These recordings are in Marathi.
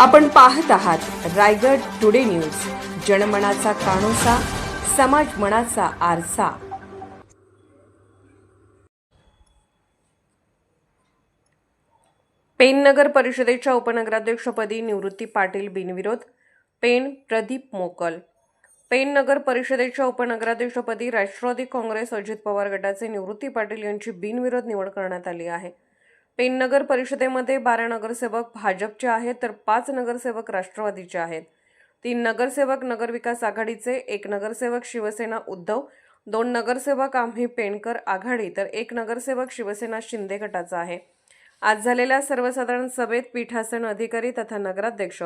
आपण पाहत आहात रायगड टुडे न्यूज. जनमनाचा कानोसा समाज मनाचा आरसा. पेन नगर परिषदेच्या उपनगराध्यक्षपदी निवृत्ती पाटील बिनविरोध पेन प्रदीप मोकल. पेन नगर परिषदेच्या उपनगराध्यक्षपदी राष्ट्रवादी काँग्रेस अजित पवार गटाचे निवृत्ती पाटील यांची बिनविरोध निवड करण्यात आली आहे. पेन नगर परिषदेमध्ये बारा नगरसेवक भाजपचे आहेत तर पाच नगरसेवक राष्ट्रवादीचे आहेत. तीन नगरसेवक नगरविकास आघाडीचे एक नगरसेवक शिवसेना उद्धव दोन नगरसेवक आम्ही पेणकर आघाडी तर एक नगरसेवक शिवसेना शिंदे गटाचा आहे. आज झालेल्या सर्वसाधारण सभेत पीठासन अधिकारी तथा नगराध्यक्ष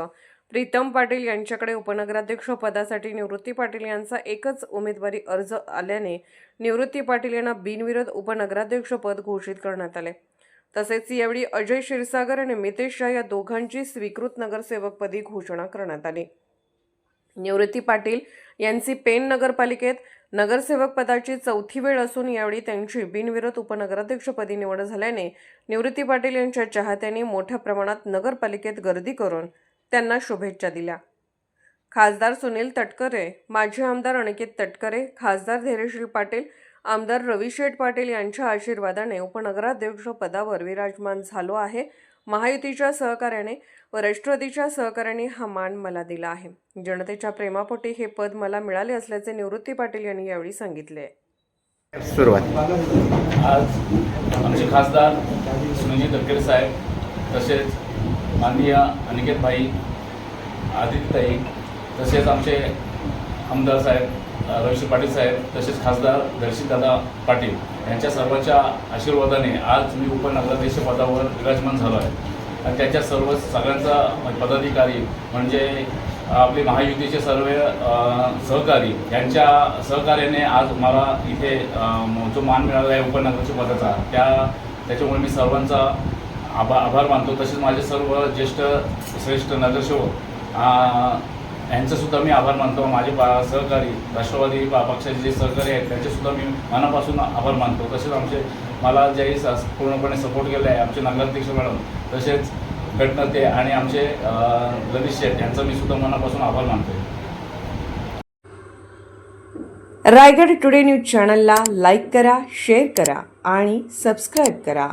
प्रीतम पाटील यांच्याकडे उपनगराध्यक्ष पदासाठी निवृत्ती पाटील यांचा एकच उमेदवारी अर्ज आल्याने निवृत्ती पाटील यांना बिनविरोध उपनगराध्यक्ष पद घोषित करण्यात आले. तसेच यावेळी अजय क्षीरसागर आणि मितेश शाह या दोघांची स्वीकृत नगरसेवकपदी घोषणा करण्यात आली. निवृत्ती पाटील यांची पेन नगरपालिकेत नगरसेवक पदाची चौथी वेळ असून यावेळी त्यांची बिनविरोध उपनगराध्यक्षपदी निवड झाल्याने निवृत्ती पाटील यांच्या चाहत्यांनी मोठ्या प्रमाणात नगरपालिकेत गर्दी करून त्यांना शुभेच्छा दिल्या. खासदार सुनील तटकरे माजी आमदार अनिकेत तटकरे खासदार धैर्यशील पाटील आमदार रविशेठ पाटील यांच्या आशीर्वादाने उपनगराध्यक्ष पदावर विराजमान झालो आहे. महायुतीच्या सहकार्याने व राष्ट्रवादीच्या सहकार्याने हा मान मला दिला आहे. जनतेच्या प्रेमापोटी हे पद मला मिळाले असल्याचे निवृत्ती पाटील यांनी यावेळी सांगितले. सुरुवात. आज आमचे खासदार सुनील तटकरे साहेब तसेच माननीय अनिकेत भाई आदित्यताई तसेच आमचे आमदार साहेब अ, रवीश पाटील साहेब तसेच खासदार दर्शितदादा पाटील यांच्या सर्वांच्या आशीर्वादाने आज मी उपनगराध्यक्ष पदावर विराजमान झालो आहे. आणि त्याच्या सर्व सगळ्यांचा पदाधिकारी म्हणजे आपले महायुतीचे सर्व सहकारी यांच्या सहकार्याने आज मला इथे जो मान मिळाला आहे उपनगराच्या पदाचा त्या त्याच्यामुळे मी सर्वांचा आभा आभार मानतो. तसेच माझे सर्व ज्येष्ठ श्रेष्ठ नगरसेवक यांचंसुद्धा मी आभार मानतो. माझे पा सहकारी राष्ट्रवादी पक्षाचे जे सहकारी आहेत त्यांचेसुद्धा मी मनापासून आभार मानतो. तसेच आमचे मला ज्याही स- पूर्णपणे सपोर्ट केला आहे आमचे नगराध्यक्ष मॅडम तसेच गटनेते आणि आमचे गणेश ललित शेठ यांचा मी सुद्धा मनापासून आभार मानतो रायगड टुडे न्यूज चॅनलला लाईक करा शेअर करा आणि सबस्क्राईब करा.